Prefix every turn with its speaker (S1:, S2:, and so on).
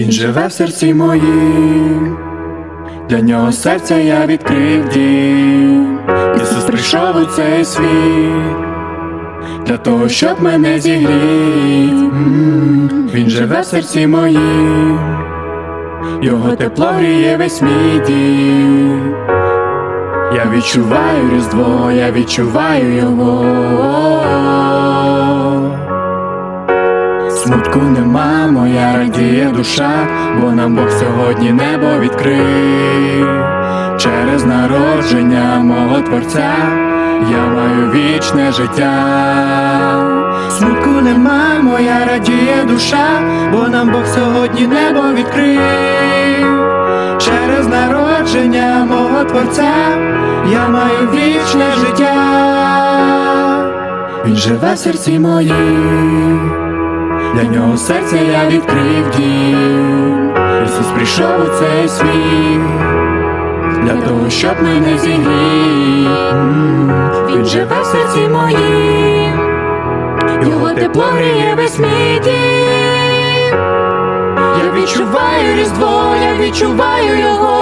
S1: Він живе в серці моїм, для нього серця я відкрив дім. Ісус прийшов у цей світ, для того, щоб мене зігріти. М, Він живе в серці моїм, його тепло гріє весь мій дім. Я відчуваю різдво, я відчуваю його. Смутку нема, моя радіє душа, бо нам Бог сьогодні небо відкрив. Через народження мого творця я маю вічне життя. Смутку нема, моя радіє душа, бо нам Бог сьогодні небо відкрив. Через народження мого творця я маю вічне життя. Він живе в серці моїм. Для нього серце я відкрив дім. Ісус прийшов у цей світ, для того, щоб мене зігріти. М, Він живе в серці моїм, його тепло гріє весь мій дім. Я відчуваю різдво, я відчуваю його.